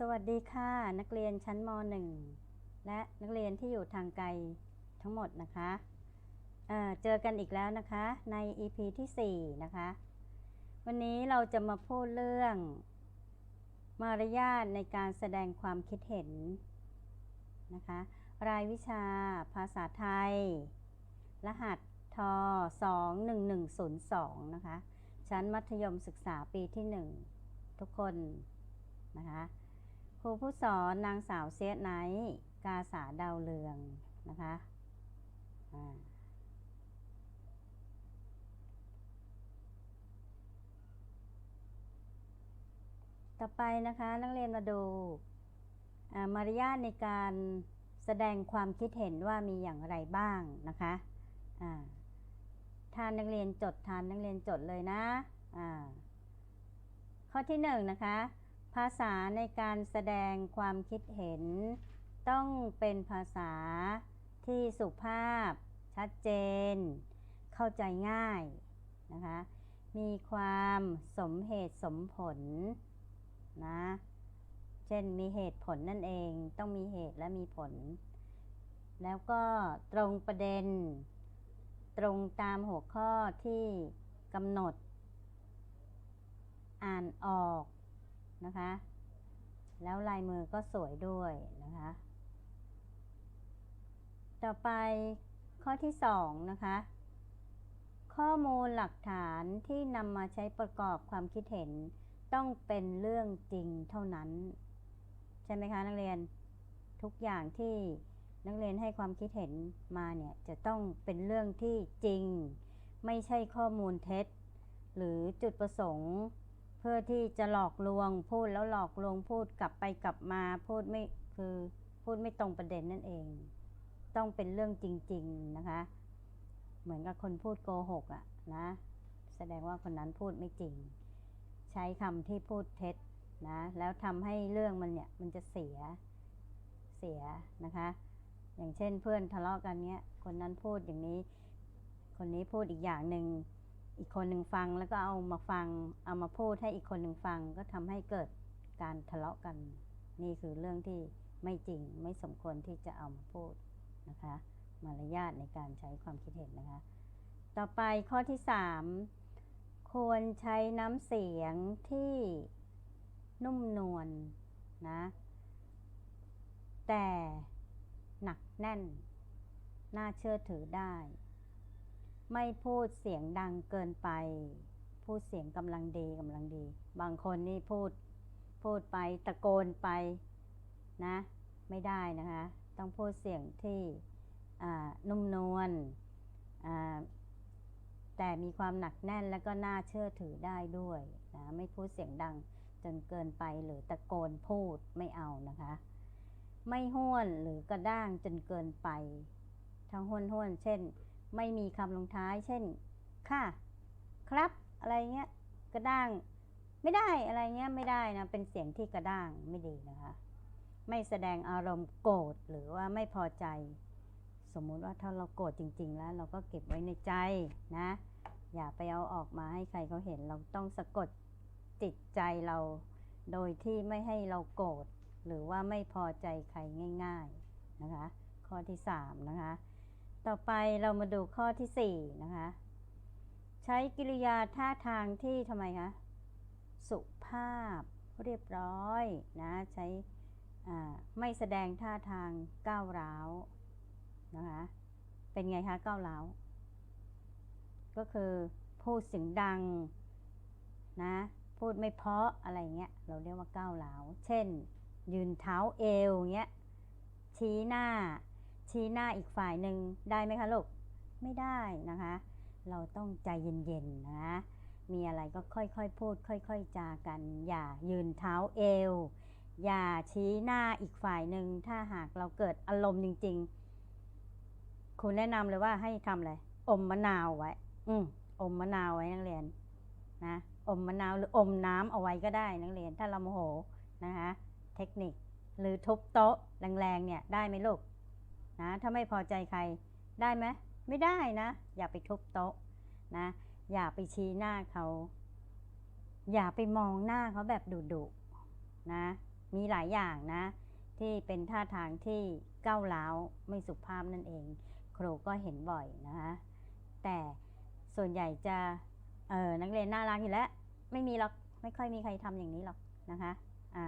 สวัสดีค่ะนักเรียนชั้นม .1 และนักเรียนที่อยู่ทางไกลทั้งหมดนะคะเเจอกันอีกแล้วนะคะใน EP ที่ 4 นะคะ วันนี้เราจะมาพูดเรื่อง มารยาทในการแสดงความคิดเห็นนะคะ รายวิชาภาษาไทย รหัสท21102 นะคะ ชั้นมัธยมศึกษาปีที่ 1 ทุกคนนะคะ ครูผู้สอนนางสาวเซียไนท์กาสาดาวเรืองนะคะต่อไปนะคะนักเรียนมาดูมารยาทในการแสดงความคิดเห็นว่ามีอย่างไรบ้างนะคะอ่าทานนักเรียนจดทานนักเรียนจดเลยนะข้อที่หนึ่งนะคะ ภาษาในการแสดงความคิดเห็น ต้องเป็นภาษาที่สุภาพ ชัดเจน เข้าใจง่ายนะคะ มีความสมเหตุสมผลนะ เช่นมีเหตุผลนั่นเองต้องมีเหตุและมีผล แล้วก็ตรงประเด็น ตรงตามหัวข้อที่กำหนด อ่านออก นะคะ แล้วลายมือก็สวยด้วยนะคะ ต่อไปข้อที่สองนะคะ ข้อมูลหลักฐานที่นำมาใช้ประกอบความคิดเห็นต้องเป็นเรื่องจริงเท่านั้น ใช่ไหมคะนักเรียนทุกอย่างที่นักเรียนให้ความคิดเห็นมาเนี่ยจะต้องเป็นเรื่องที่จริง ไม่ใช่ข้อมูลเท็จ หรือจุดประสงค์ พื่อที่จะหลอกลวงพูดแล้วหลอกลวงพูดกลับไปกลับมาพูดไม่คือพูดไม่ตรงประเด็นนั่นเอง ต้องเป็นเรื่องจริง ๆนะคะ เหมือนกับคนพูดโกหกอะนะ แสดงว่าคนนั้นพูดไม่จริง ใช้คำที่พูดเท็จนะแล้วทำให้เรื่องมันเนี่ยมันจะเสียเสียนะคะ อย่างเช่นเพื่อนทะเลาะกันเนี้ยคนนั้นพูดอย่างนี้ คนนี้พูดอีกอย่างหนึ่ง อีกคนหนึ่งฟังแล้วก็เอามาฟังเอามาพูดให้อีกคนหนึ่งฟังก็ทำให้เกิดการทะเลาะกัน นี่คือเรื่องที่ไม่จริงไม่สมควรที่จะเอามาพูดนะคะ มารยาทในการใช้ความคิดเห็นนะคะ ต่อไปข้อที่สามควรใช้น้ำเสียงที่นุ่มนวลนะแต่หนักแน่น น่าเชื่อถือได้ ไม่พูดเสียงดังเกินไป พูดเสียงกำลังดีกำลังดี บางคนนี่พูดพูดไปตะโกนไปนะ ไม่ได้นะคะ ต้องพูดเสียงที่นุ่มนวลแต่มีความหนักแน่นแล้วก็น่าเชื่อถือได้ด้วยนะไม่พูดเสียงดังจนเกินไปหรือตะโกนพูดไม่เอานะคะ ไม่ห้วนหรือกระด้างจนเกินไป ทั้งห้วนห้วนเช่น ไม่มีคำลงท้าย เช่น ค่ะ ครับ อะไรเงี้ย กระด้าง ไม่ได้อะไรเงี้ยไม่ได้นะ เป็นเสียงที่กระด้างไม่ดีนะคะ ไม่แสดงอารมณ์โกรธหรือว่าไม่พอใจ สมมุติว่าถ้าเราโกรธจริง ๆ แล้ว เราก็เก็บไว้ในใจนะ อย่าไปเอาออกมาให้ใครเขาเห็น เราต้องสะกดจิตใจเรา โดยที่ไม่ให้เราโกรธหรือว่าไม่พอใจใครง่าย ๆนะคะ ข้อที่สามนะคะ ต่อไปเรามาดูข้อที่สี่นะคะ ใช้กิริยาท่าทางที่ทำไมคะ สุภาพเรียบร้อยนะใช้ไม่แสดงท่าทางก้าวร้าวนะคะ เป็นไงคะก้าวร้าว ก็คือพูดเสียงดังนะพูดไม่เพาะอะไรเงี้ยเราเรียกว่าก้าวร้าว เช่น ยืนเท้าเอวเงี้ยชี้หน้า ชี้หน้าอีกฝ่ายหนึ่งได้ไหมคะลูกไม่ได้นะคะ เราต้องใจเย็นๆนะมีอะไรก็ค่อยๆพูด ค่อยๆจากัน อย่ายืนเท้าเอว อย่าชี้หน้าอีกฝ่ายหนึ่งถ้าหากเราเกิดอารมณ์จริง ๆ คุณแนะนำเลยว่าให้ทำอะไรอมมะนาวไว้ อืมอมมะนาวไว้นักเรียนนะอมมะนาวหรืออมน้ำเอาไว้ก็ได้นักเรียน ถ้าเราโมโหนะคะ เทคนิคหรือทุบโต๊ะแรงๆเนี่ยได้ไหมลูก นะถ้าไม่พอใจใครได้ไหมไม่ได้นะ อย่าไปทุบโต๊ะนะ อย่าไปชี้หน้าเขา อย่าไปมองหน้าเขาแบบดุๆนะ มีหลายอย่างนะ ที่เป็นท่าทางที่ก้าวร้าวไม่สุภาพนั่นเอง ครูก็เห็นบ่อยนะคะแต่ส่วนใหญ่จะเออนักเรียนน่ารักอยู่แล้ว ไม่มีหรอกไม่ค่อยมีใครทำอย่างนี้หรอกนะคะ อ่า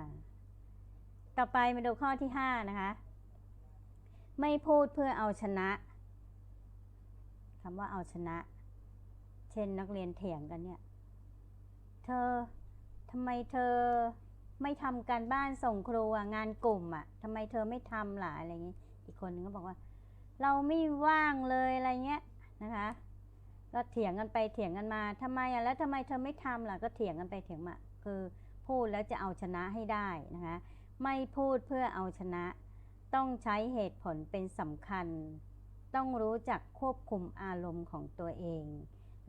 ต่อไปมาดูข้อที่ห้านะคะ ไม่พูดเพื่อเอาชนะคำว่าเอาชนะ เช่นนักเรียนเถียงกันเนี่ย เธอทำไมเธอไม่ทำการบ้านส่งครูงานกลุ่มอะทำไมเธอไม่ทำล่ะอะไรเงี้ยอีกคนนึงก็บอกว่า เราไม่ว่างเลยอะไรเงี้ยนะคะ ก็เถียงกันไปเถียงกันมาทำไมอะแล้วทำไมเธอไม่ทำล่ะก็เถียงกันไปเถียงมาคือพูดแล้วจะเอาชนะให้ได้นะคะ ไม่พูดเพื่อเอาชนะ ต้องใช้เหตุผลเป็นสำคัญ ต้องรู้จักควบคุมอารมณ์ของตัวเอง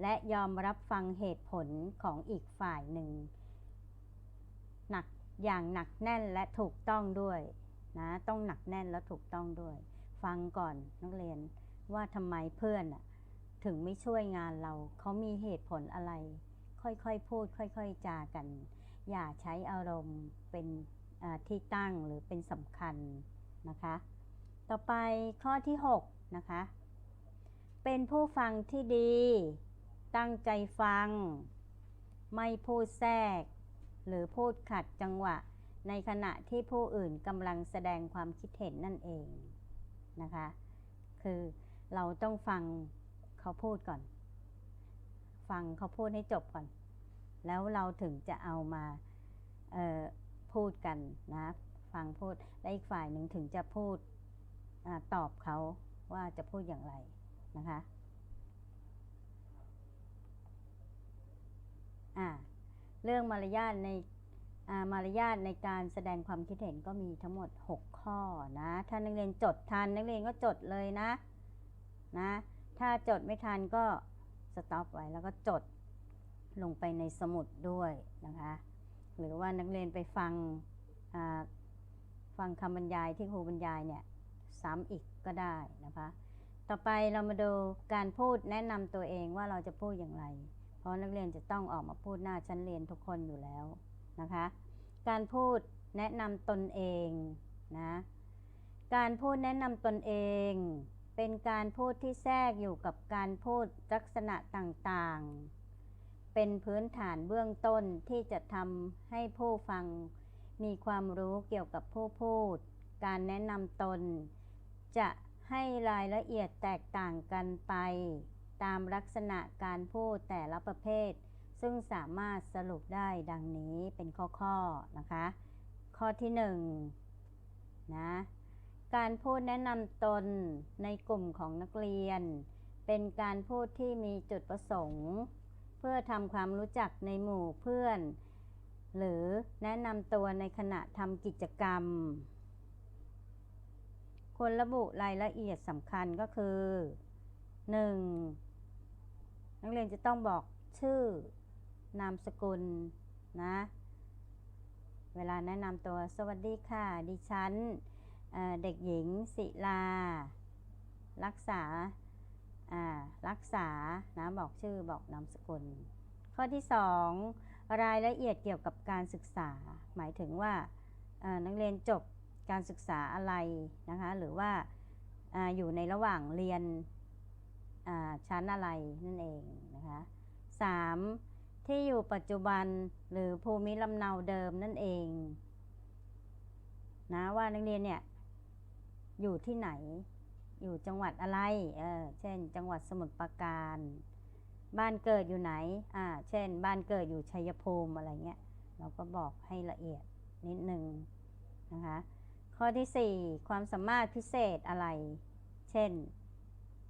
และยอมรับฟังเหตุผลของอีกฝ่ายหนึ่ง หนักอย่างหนักแน่นและถูกต้องด้วยนะต้องหนักแน่นและถูกต้องด้วย ฟังก่อนนักเรียนว่าทำไมเพื่อนถึงไม่ช่วยงานเราเขามีเหตุผลอะไร ค่อยๆพูด ค่อยๆจากัน อย่าใช้อารมณ์เป็นที่ตั้งหรือเป็นสำคัญ นะคะ ต่อไปข้อที่ 6 นะคะ เป็นผู้ฟังที่ดี ตั้งใจฟัง ไม่พูดแทรก หรือพูดขัดจังหวะ ในขณะที่ผู้อื่นกำลังแสดงความคิดเห็นนั่นเองนะคะ คือเราต้องฟังเขาพูดก่อน ฟังเขาพูดให้จบก่อน แล้วเราถึงจะเอามาพูดกันนะ ฟังพูด และอีกฝ่ายหนึ่งถึงจะพูดอตอบเขาว่าจะพูดอย่างไรนะคะเรื่องมารยาทในามารยาทในการแสดงความคิดเห็นก็มีทั้งหมด 6 ข้อนะ ถ้านักเรียนจดทันนักเรียนก็จดเลยนะนะ ถ้าจดไม่ทันก็สต็อปไว้แล้วก็จดลงไปในสมุดด้วยนะคะ หรือว่านักเรียนไปฟังา ฟังคำบรรยายที่ครูบรรยายเนี่ยซ้ำอีกก็ได้นะคะ ต่อไปเรามาดูการพูดแนะนำตัวเองว่าเราจะพูดอย่างไร เพราะนักเรียนจะต้องออกมาพูดหน้าชั้นเรียนทุกคนอยู่แล้วนะคะ การพูดแนะนำตนเองนะ การพูดแนะนำตนเอง เป็นการพูดที่แทรกอยู่กับการพูดลักษณะต่างๆ เป็นพื้นฐานเบื้องต้นที่จะทำให้ผู้ฟัง มีความรู้เกี่ยวกับผู้พูด การแนะนำตน จะให้รายละเอียดแตกต่างกันไป ตามลักษณะการพูดแต่ละประเภท ซึ่งสามารถสรุปได้ดังนี้เป็นข้อๆนะคะ ข้อที่หนึ่งนะการพูดแนะนำตนในกลุ่มของนักเรียน เป็นการพูดที่มีจุดประสงค์ เพื่อทำความรู้จักในหมู่เพื่อน หรือแนะนำตัวในขณะทำกิจกรรม ควรระบุรายละเอียดสำคัญก็คือ 1. นักเรียนจะต้องบอกชื่อนามสกุลนะ เวลาแนะนำตัวสวัสดีค่ะ ดิฉันเเด็กหญิงศิลา รักษา รักษา นะ บอกชื่อบอกนามสกุล ข้อที่ 2 รายละเอียดเกี่ยวกับการศึกษา หมายถึงว่านักเรียนจบการศึกษาอะไรนะคะหรือว่าออยู่ในระหว่างเรียนชั้นอะไรนั่นเองนะคะ 3. ที่อยู่ปัจจุบันหรือภูมิลำเนาเดิมนั่นเองนะว่านักเรียนเนี่ยอยู่ที่ไหนอยู่จังหวัดอะไรเออเช่น จังหวัดสมุทรปราการ บ้านเกิดอยู่ไหน อ่า เช่น บ้านเกิดอยู่ชัยภูมิอะไรเงี้ย เราก็บอกให้ละเอียดนิดนึงนะคะ ข้อที่ 4 ความสามารถพิเศษอะไร เช่น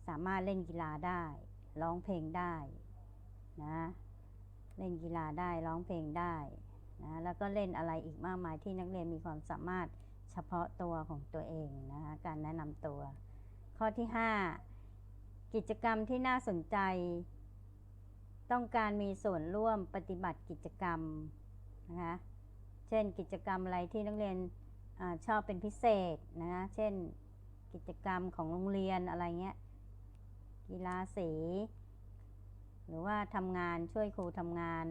สามารถเล่นกีฬาได้ ร้องเพลงได้นะ เล่นกีฬาได้ร้องเพลงได้นะ แล้วก็เล่นอะไรอีกมากมายที่นักเรียนมีความสามารถเฉพาะตัวของตัวเองนะคะการแนะนำตัว ข้อที่ 5 กิจกรรมที่น่าสนใจ ต้องการมีส่วนร่วมปฏิบัติกิจกรรมนะคะเช่นกิจกรรมอะไรที่นักเรียนอชอบเป็นพิเศษนะคะเช่นกิจกรรมของโรงเรียนอะไรเงี้ยกีฬาสี หรือว่าทำงานช่วยครูทำงาน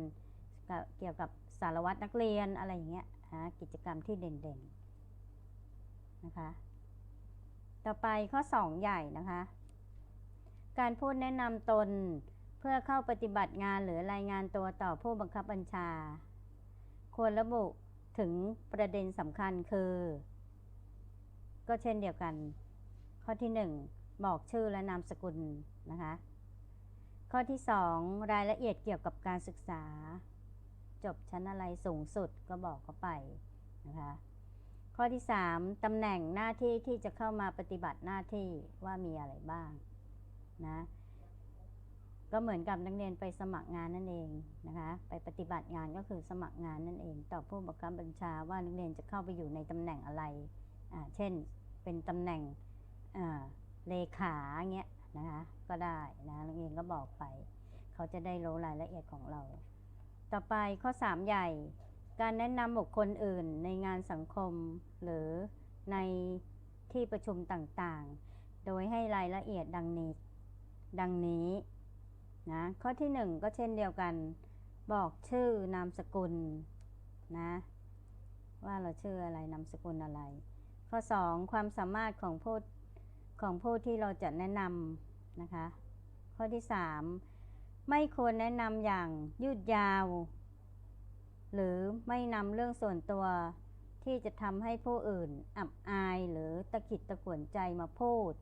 เกี่ยวกับสารวัตรนักเรียนอะไรอย่างเงี้ยนะกิจกรรมที่เด่นๆนะคะต่อไปข้อ 2 ใหญ่นะคะ การพูดแนะนำตน พื่อเข้าปฏิบัติงานหรือรายงานตัวต่อผู้บังคับบัญชา ควรระบุถึงประเด็นสำคัญคือ ก็เช่นเดียวกัน ข้อที่ 1 บอกชื่อและนามสกุลนะคะ ข้อที่ 2 รายละเอียดเกี่ยวกับการศึกษา จบชั้นอะไรสูงสุดก็บอกเขาไปนะคะข้อที่ 3 ตำแหน่งหน้าที่ที่จะเข้ามาปฏิบัติหน้าที่ว่ามีอะไรบ้างนะ ก็เหมือนกับนักเรียนไปสมัครงานนั่นเองนะคะ ไปปฏิบัติงานก็คือสมัครงานนั่นเองต่อผู้บังคับบัญชาว่านักเรียนจะเข้าไปอยู่ในตำแหน่งอะไร เช่นเป็นตำแหน่งอ่าเลขาเงี้ยนะคะก็ได้นะนักเรียนก็บอกไป เขาจะได้รู้รายละเอียดของเรา ต่อไปข้อ 3 ใหญ่ การแนะนำบุคคลอื่นในงานสังคมหรือในที่ประชุมต่างๆ โดยให้รายละเอียดดังนี้ ดังนี้ นะข้อที่ 1 ก็เช่นเดียวกัน บอกชื่อนามสกุลนะว่าเราชื่ออะไรนามสกุลอะไร ข้อ 2 ความสามารถของผู้ของผู้ที่เราจะแนะนำนะคะ ข้อที่ 3 ไม่ควรแนะนำอย่างยืดยาว หรือไม่นำเรื่องส่วนตัวที่จะทำให้ผู้อื่นอับอายหรือตะขิดตะขวนใจมาพูด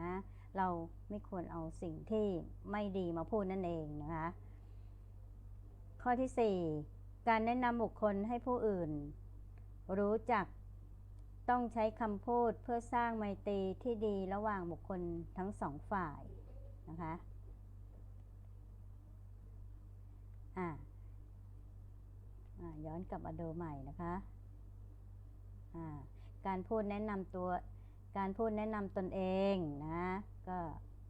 นะ เราไม่ควรเอาสิ่งที่ไม่ดีมาพูดนั่นเองนะคะ ข้อที่ 4 การแนะนำบุคคลให้ผู้อื่น รู้จักต้องใช้คำพูดเพื่อสร้างไมตรีที่ดีระหว่างบุคคลทั้งสองฝ่ายนะคะอะอะย้อนกลับมาดูใหม่นะคะอ่าการพูดแนะนำตัว การพูดแนะนำตนเองนะ ก็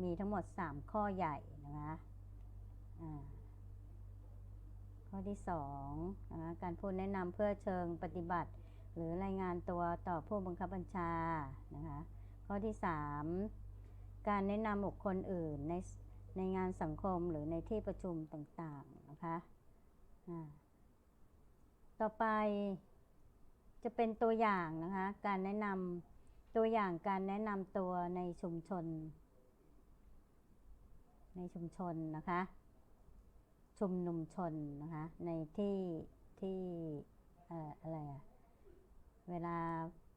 มีทั้งหมด 3 ข้อใหญ่นะคะข้อที่2นะคะการพูดแนะนำเพื่อเชิงปฏิบัติ หรือรายงานตัวต่อผู้บังคับบัญชานะคะข้อที่ 3 การแนะนำบุคคลอื่นในในงานสังคมหรือในที่ประชุมต่างๆนะคะต่อไปจะเป็นตัวอย่างนะคะ การแนะนำตัวอย่างการแนะนำตัวในชุมชน ในชุมชนนะคะ ชุมนุมชนนะคะ ในที่ที่เอ่ออะไรอะเวลา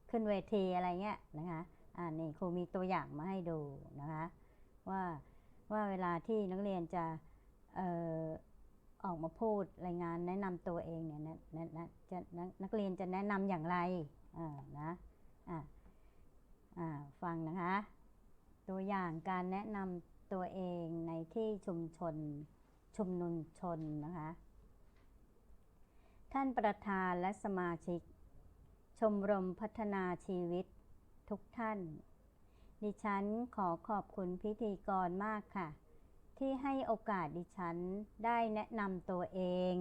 ขึ้นเวทีอะไรเงี้ยนะคะอ่านี่ครูมีตัวอย่างมาให้ดูนะคะ ว่าว่าเวลาที่นักเรียนจะเอ่อออกมาพูดรายงานแนะนำตัวเองเนี่ยนะนะนะจะนักนักเรียนจะแนะนำอย่างไรอ่านะอ่าอ่าฟังนะคะ ตัวอย่างการแนะนำ ตัวเองในที่ชุมชน ชุมนุมชนนะคะ ท่านประธานและสมาชิก ชมรมพัฒนาชีวิตทุกท่าน ดิฉันขอขอบคุณพิธีกรมากค่ะ ที่ให้โอกาสดิฉันได้แนะนำตัวเอง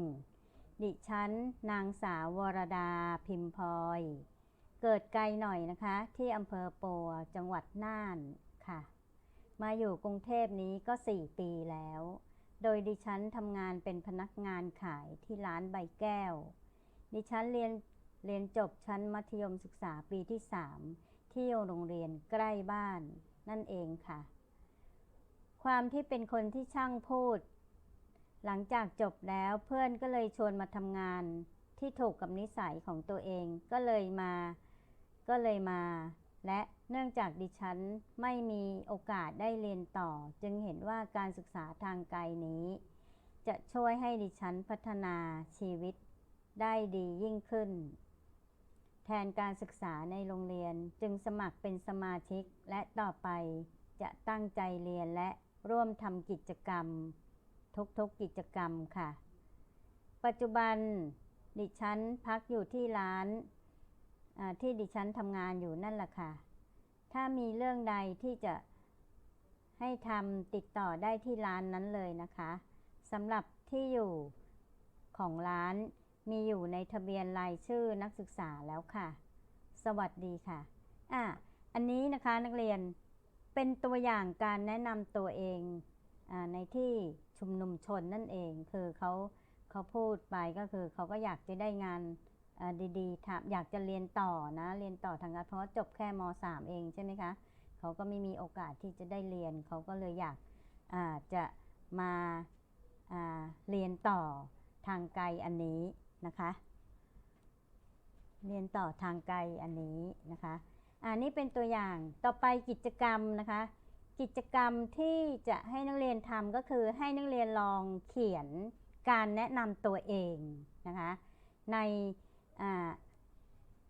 ดิฉันนางสาววรดาพิมพลอย เกิดไกลหน่อยนะคะ ที่อำเภอปัวจังหวัดน่าน มาอยู่กรุงเทพนี้ก็ 4 ปีแล้ว โดยดิฉันทำงานเป็นพนักงานขายที่ร้านใบแก้ว ดิฉันเรียนเรียนจบชั้นมัธยมศึกษาปีที่ 3 ที่โรงเรียนใกล้บ้านนั่นเองค่ะ ความที่เป็นคนที่ช่างพูด หลังจากจบแล้วเพื่อนก็เลยชวนมาทำงานที่ถูกกับนิสัยของตัวเองก็เลยมา ก็เลยมา และ เนื่องจากดิฉันไม่มีโอกาสได้เรียนต่อ จึงเห็นว่าการศึกษาทางไกลนี้ จะช่วยให้ดิฉันพัฒนาชีวิตได้ดียิ่งขึ้น แทนการศึกษาในโรงเรียนจึงสมัครเป็นสมาชิกและต่อไปจะตั้งใจเรียนและร่วมทำกิจกรรม ทุกๆกกิจกรรมค่ะ ปัจจุบันดิฉันพักอยู่ที่ร้านที่ดิฉันทำงานอยู่นั่นแหละค่ะ ถ้ามีเรื่องใดที่จะให้ทำติดต่อได้ที่ร้านนั้นเลยนะคะสำหรับที่อยู่ของร้านมีอยู่ในทะเบียนรายชื่อนักศึกษาแล้วค่ะ สวัสดีค่ะ อะ อันนี้นะคะนักเรียนเป็นตัวอย่างการแนะนำตัวเองอาในที่ชุมนุมชนนั่นเอง คือเขาเขาพูดไปก็คือเขาก็อยากจะได้งาน ดีๆทำอยากจะเรียนต่อนะ เรียนต่อทางการเพราะจบแค่ม .3 เองใช่ไหมคะเขาก็ไม่มีโอกาสที่จะได้เรียน เขาก็เลยอยากาจะมาาเรียนต่อทางไกลอันนี้นะคะ เรียนต่อทางไกลอันนี้นะคะอันนี้เป็นตัวอย่างต่อไปกิจกรรมนะคะ กิจกรรมที่จะให้นักเรียนทำก็คือให้นักเรียนลองเขียนการแนะนำตัวเองนะคะ ใน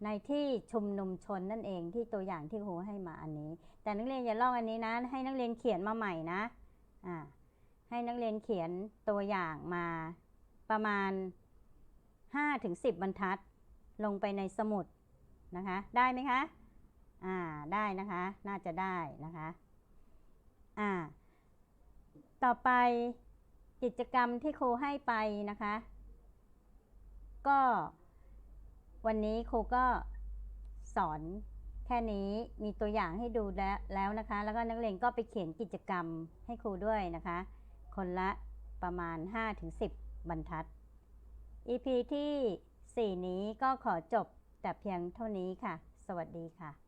ในที่ชุมนุมชนนั่นเองที่ตัวอย่างที่ครูให้มาอันนี้ แต่นักเรียนอย่าลอกอันนี้นะ ให้นักเรียนเขียนมาใหม่นะอ่าให้นักเรียนเขียนตัวอย่างมาประมาณ5-10 บรรทัด ลงไปในสมุดนะคะ ได้ไหมคะอ่าได้นะคะ น่าจะได้นะคะอ่าต่อไปกิจกรรมที่ครูให้ไปนะคะ ก็ วันนี้ครูก็สอนแค่นี้มีตัวอย่างให้ดูแล้วแล้วนะคะ แล้วก็นักเรียนก็ไปเขียนกิจกรรมให้ครูด้วยนะคะ คนละประมาณ 5-10 บรรทัด EP ที่ 4 นี้ก็ขอจบแต่เพียงเท่านี้ค่ะ สวัสดีค่ะ